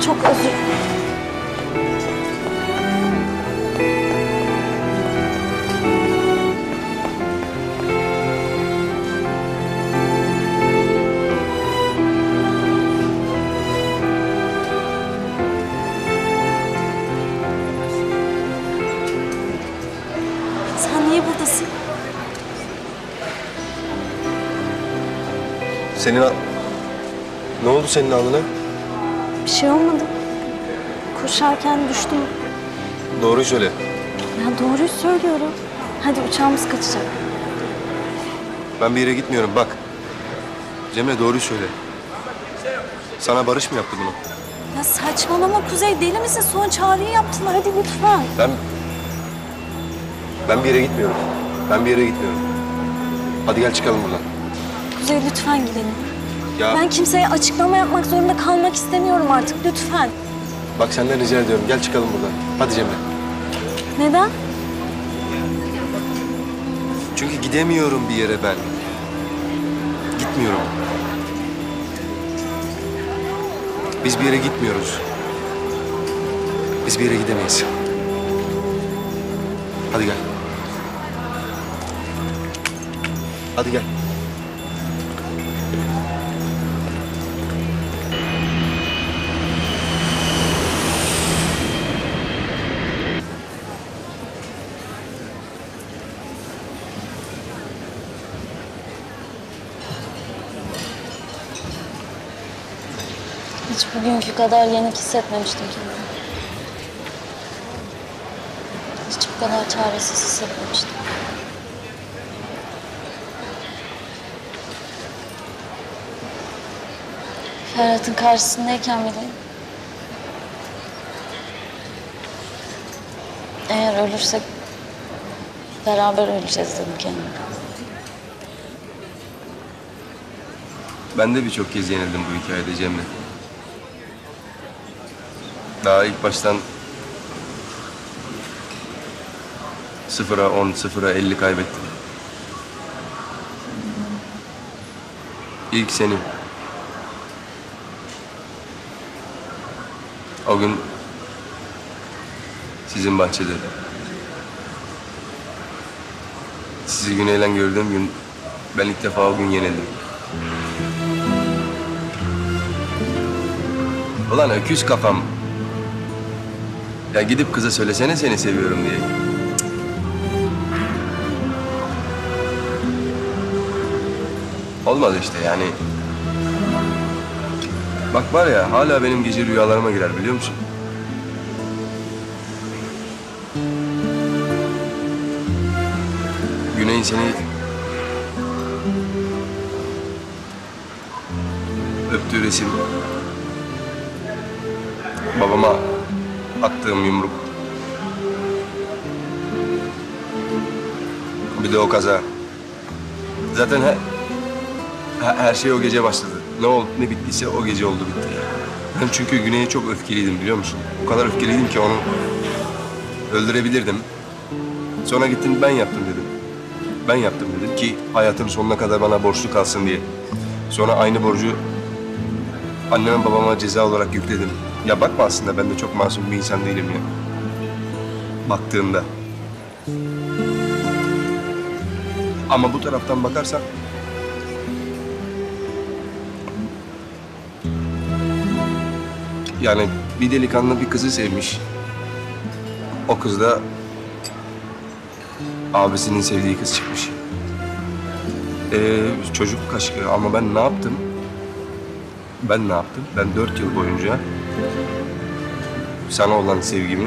çok özür... Sen niye buradasın? Senin al... Ne oldu senin alnına? Bir şey olmadı. Koşarken düştüm. Doğruyu söyle. Ya doğruyu söylüyorum. Hadi uçağımız kaçacak. Ben bir yere gitmiyorum bak. Cemre doğruyu söyle. Sana Barış mı yaptı bunu? Ya saçmalama Kuzey deli misin? Son çağrıyı yaptılar hadi lütfen. Ben... Ben bir yere gitmiyorum. Ben bir yere gitmiyorum. Hadi gel çıkalım buradan. Kuzey lütfen gidelim. Ya Ben kimseye açıklama yapmak zorunda kalmak istemiyorum artık lütfen. bak senden rica ediyorum. Gel çıkalım buradan. Hadi Cemre. Neden? Çünkü gidemiyorum bir yere ben. Gitmiyorum. Biz bir yere gitmiyoruz. Biz bir yere gidemeyiz. Hadi gel. Hadi gel. Hiç bugünkü kadar yenik hissetmemiştim kendimi. Hiç bu kadar çaresiz hissetmemiştim. Ferhat'ın karşısındayken bile... Eğer ölürsek beraber öleceğiz dedim kendime. Ben de birçok kez yenildim bu hikayede Cemre. Daha ilk baştan sıfıra on, sıfıra elli kaybettim. İlk senin. O gün sizin bahçede. Sizi Güney'le gördüğüm gün ben ilk defa o gün yenildim. Ulan öküz kafam. Ya gidip kıza söylesene seni seviyorum diye. Olmaz işte yani. Bak var ya hala benim gece rüyalarıma girer biliyor musun? Güney'in seni öptüğü resim Babama attığım yumruk. Bir de o kaza. Zaten her, her, şey o gece başladı. Ne oldu ne bittiyse o gece oldu bitti. Ben çünkü Güney'e çok öfkeliydim biliyor musun? O kadar öfkeliydim ki onu öldürebilirdim. Sonra gittim ben yaptım dedim. Ben yaptım dedim ki hayatın sonuna kadar bana borçlu kalsın diye. Sonra aynı borcu anneme babama ceza olarak yükledim. Ya bakma aslında ben de çok masum bir insan değilim ya. Baktığında. Ama bu taraftan bakarsan... Yani bir delikanlı bir kızı sevmiş. O kız da abisinin sevdiği kız çıkmış. Ee, çocuk aşkı ama ben ne yaptım? Ben ne yaptım? Ben dört yıl boyunca sana olan sevgimi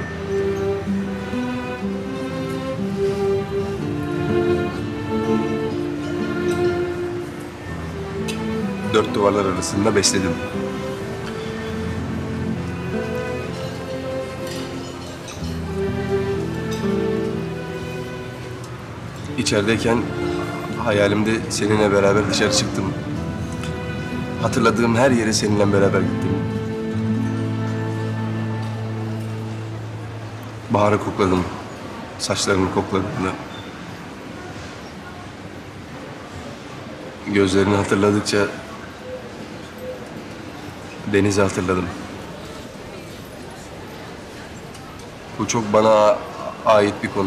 dört duvarlar arasında besledim. İçerideyken hayalimde seninle beraber dışarı çıktım. Hatırladığım her yere seninle beraber gittim. Bahar'ı kokladım. Saçlarını kokladığını. Gözlerini hatırladıkça denizi hatırladım. Bu çok bana ait bir konu.